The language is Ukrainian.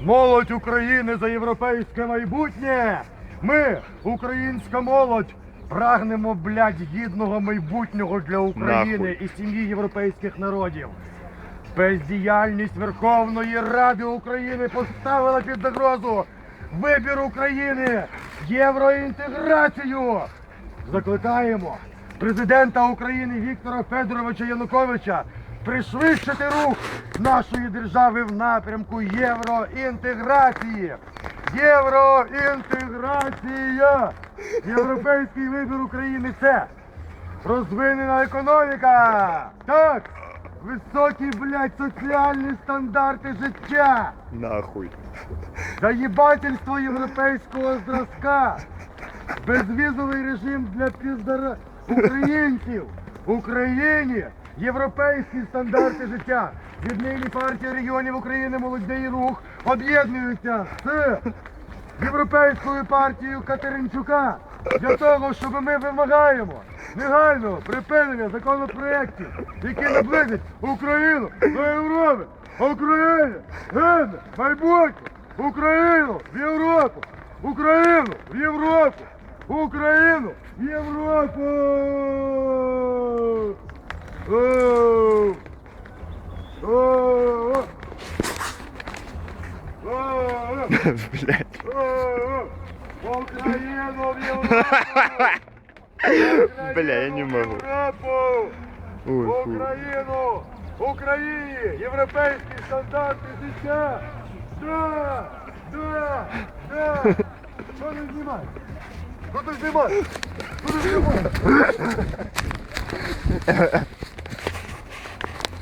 Молодь України за європейське майбутнє. Ми, українська молодь, прагнемо, блядь, гідного майбутнього для України Нахуй. і сім'ї європейських народів. Бездіяльність Верховної Ради України поставила під загрозу вибір України, євроінтеграцію. Закликаємо президента України Віктора Федоровича Януковича пришвидшити рух нашої держави в напрямку євроінтеграції. Євроінтеграція! Європейський вибір України це розвинена економіка. Так, високі, блядь, соціальні стандарти життя. Нахуй. Заїбательство європейського зразка. Безвізовий режим для піздара українців. Україні європейські стандарти життя. Віднині партія регіонів України молодий рух об'єднуються з європейською партією Катеринчука для того, щоб ми вимагаємо негайного припинення законопроєктів, які наблизять Україну до Європи. Україні гине майбутнє! Україну в Європу! Україну в Європу! Україну в Європу! Блять. Європу! Бля, я не. Європу! Ой, фу. Україну! Україні! Європейські стандарти життя! Да! Да! Да! Що ти знімаєш? Що ти знімаєш? Що ти знімаєш?